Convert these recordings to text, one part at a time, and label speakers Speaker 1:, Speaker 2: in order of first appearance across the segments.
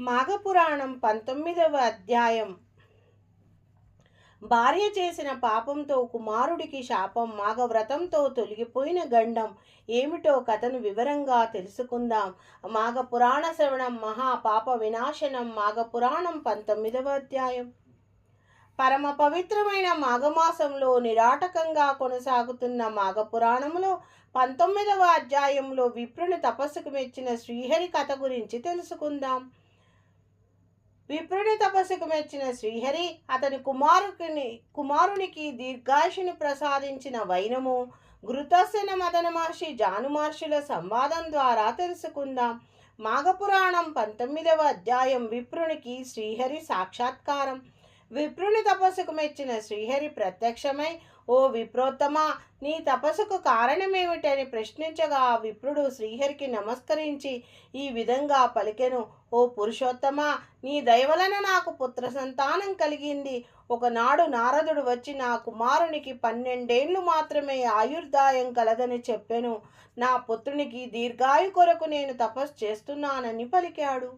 Speaker 1: మాఘపురాణం పంతొమ్మిదవ అధ్యాయం. భార్య చేసిన పాపంతో కుమారుడికి శాపం మాఘవ్రతంతో తొలగిపోయిన గండం ఏమిటో కథను వివరంగా తెలుసుకుందాం. మాఘపురాణ శ్రవణం మహాపాప వినాశనం మాఘపురాణం పంతొమ్మిదవ అధ్యాయం. పరమ పవిత్రమైన మాఘమాసంలో నిరాటకంగా కొనసాగుతున్న మాఘపురాణంలో పంతొమ్మిదవ అధ్యాయంలో విప్రుని తపస్సుకు మెచ్చిన శ్రీహరి కథ గురించి తెలుసుకుందాం. విప్రుని తపస్సుకు మెచ్చిన శ్రీహరి అతని కుమారుకుని కుమారునికి దీర్ఘాయుషుని ప్రసాదించిన వైనము. ఘృతస్సన మదన మహర్షి జాను మహర్షుల సంవాదం ద్వారా తెలుసుకుందాం. మాఘపురాణం పంతొమ్మిదవ అధ్యాయం విప్రునికి శ్రీహరి సాక్షాత్కారం. విప్రుని తపస్సుకు మెచ్చిన శ్రీహరి ప్రత్యక్షమై ఓ విప్రోత్తమ నీ తపస్సుకు కారణమేమిటని ప్రశ్నించగా ఆ విప్రుడు శ్రీహరికి నమస్కరించి ఈ విధంగా పలికెను. ఓ పురుషోత్తమ నీ దయవలన నాకు పుత్ర సంతానం కలిగింది. ఒకనాడు నారదుడు వచ్చి నా కుమారునికి పన్నెండేండ్లు మాత్రమే ఆయుర్దాయం కలదని చెప్పెను. నా పుత్రునికి దీర్ఘాయు కొరకు నేను తపస్సు చేస్తున్నానని పలికాడు.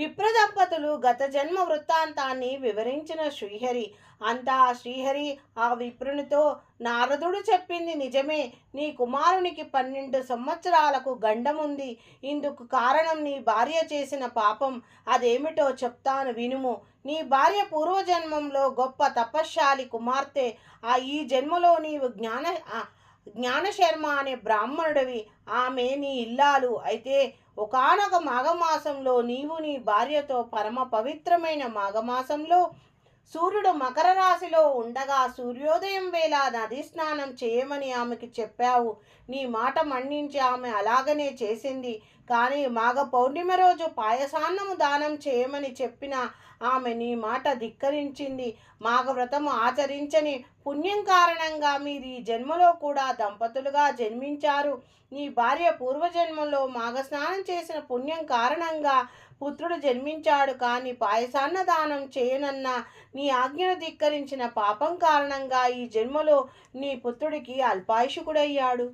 Speaker 1: విప్ర దంపతులు గత జన్మ వృత్తాంతాన్ని వివరించిన శ్రీహరి. అంతా శ్రీహరి ఆ విప్రునితో నారదుడు చెప్పింది నిజమే. నీ కుమారునికి పన్నెండు సంవత్సరాలకు గండముంది. ఇందుకు కారణం నీ భార్య చేసిన పాపం. అదేమిటో చెప్తాను వినుము. నీ భార్య పూర్వజన్మంలో గొప్ప తపశ్శాలి కుమార్తె. ఆ ఈ జన్మలో నీవు జ్ఞాన జ్ఞానశర్మ అనే బ్రాహ్మణుడివి. ఆమె నీ ఇల్లాలు. అయితే ఒకానొక మాఘమాసంలో నీవు నీ భార్యతో పరమ పవిత్రమైన మాఘమాసంలో సూర్యుడు మకర రాశిలో ఉండగా సూర్యోదయం వేళ నది స్నానం చేయమని ఆమెకి చెప్పావు. నీ మాట మన్నించి ఆమె అలాగనే చేసింది. కానీ మాఘ పౌర్ణిమ రోజు పాయసాన్నము దానం చేయమని చెప్పిన ఆమె నీ మాట ధిక్కరించింది. మాఘవ్రతము ఆచరించని పుణ్యం కారణంగా మీరు ఈ జన్మలో కూడా దంపతులుగా జన్మించారు. నీ భార్య పూర్వజన్మలో మాఘస్నానం చేసిన పుణ్యం కారణంగా పుత్రుడు జన్మించాడు. కానీ పాయసాన్న దానం చేయనన్న నీ ఆజ్ఞను ధిక్కరించిన పాపం కారణంగా ఈ జన్మలో నీ పుత్రుడికి అల్పాయుషుకుడయ్యాడు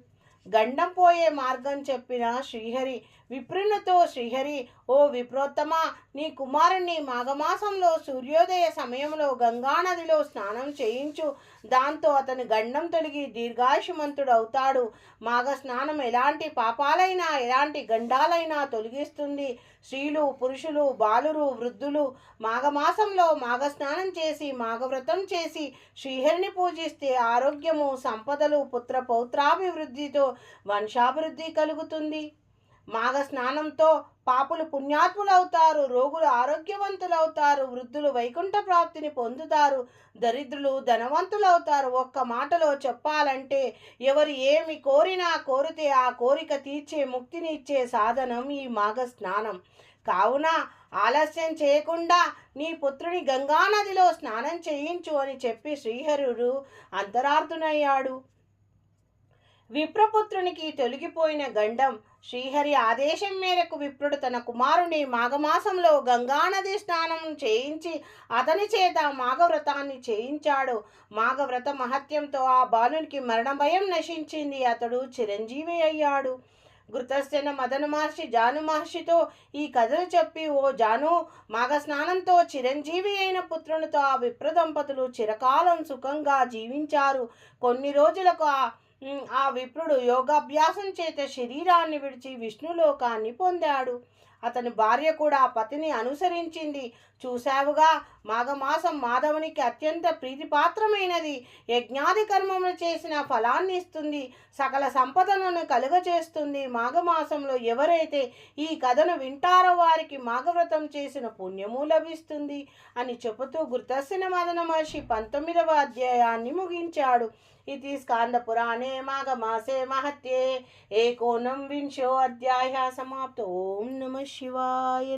Speaker 1: గండం పోయే మార్గం చెప్పిన శ్రీహరి విప్రునితో శ్రీహరి ఓ విప్రోత్తమ నీ కుమారుణ్ణి మాఘమాసంలో సూర్యోదయ సమయంలో గంగానదిలో స్నానం చేయించు. దాంతో అతని గండం తొలగి దీర్ఘాయుషమంతుడు అవుతాడు. మాఘ స్నానం ఎలాంటి పాపాలైనా ఎలాంటి గండాలైనా తొలగిస్తుంది. స్త్రీలు పురుషులు బాలురు వృద్ధులు మాఘమాసంలో మాఘస్నానం చేసి మాఘవ్రతం చేసి శ్రీహరిని పూజిస్తే ఆరోగ్యము సంపదలు పుత్ర పౌత్రాభివృద్ధితో వంశాభివృద్ధి కలుగుతుంది. మాఘ స్నానంతో పాపులు పుణ్యాత్ములవుతారు రోగులు ఆరోగ్యవంతులవుతారు వృద్ధులు వైకుంఠ ప్రాప్తిని పొందుతారు దరిద్రులు ధనవంతులవుతారు. ఒక్క మాటలో చెప్పాలంటే ఎవరు ఏమి కోరినా కోరితే ఆ కోరిక తీర్చే ముక్తిని ఇచ్చే సాధనం ఈ మాఘ స్నానం కావున ఆలస్యం చేయకుండా నీ పుత్రుని గంగానదిలో స్నానం చేయించు అని చెప్పి శ్రీహరుడు అంతరార్థునయ్యాడు విప్రపుత్రునికి తొలగిపోయిన గండం శ్రీహరి ఆదేశం మేరకు విప్రుడు తన కుమారుని మాఘమాసంలో గంగానది స్నానం చేయించి అతని చేత మాఘవ్రతాన్ని చేయించాడు. మాఘవ్రత మహత్యంతో ఆ బాలునికి మరణ భయం నశించింది. అతడు చిరంజీవి అయ్యాడు. ఘృతస్థన మదన మహర్షి జాను మహర్షితో ఈ కథలు చెప్పి ఓ జాను మాఘ స్నానంతో చిరంజీవి అయిన పుత్రునితో ఆ విప్ర దంపతులు చిరకాలం సుఖంగా జీవించారు. కొన్ని రోజులకు ఆ ఆ విప్రుడు యోగాభ్యాసం చేత శరీరాన్ని విడిచి విష్ణులోకాన్ని పొందాడు. అతని భార్య కూడా పతిని అనుసరించింది. చూశావుగా మాఘమాసం మాధవునికి అత్యంత ప్రీతిపాత్రమైనది. యజ్ఞాది కర్మములు చేసిన ఫలాన్ని ఇస్తుంది. సకల సంపదలను కలుగజేస్తుంది. మాఘమాసంలో ఎవరైతే ఈ కథను వింటారో వారికి మాఘవ్రతం చేసిన పుణ్యము లభిస్తుంది అని చెబుతూ గుర్తస్సిన మదన మహర్షి పంతొమ్మిదవ అధ్యాయాన్ని ముగించాడు. ఇది స్కాంద పురాణే मे माघ मासे महत्ये एकोनविंशोऽध्यायः समाप्तो ॐ नमः शिवाय।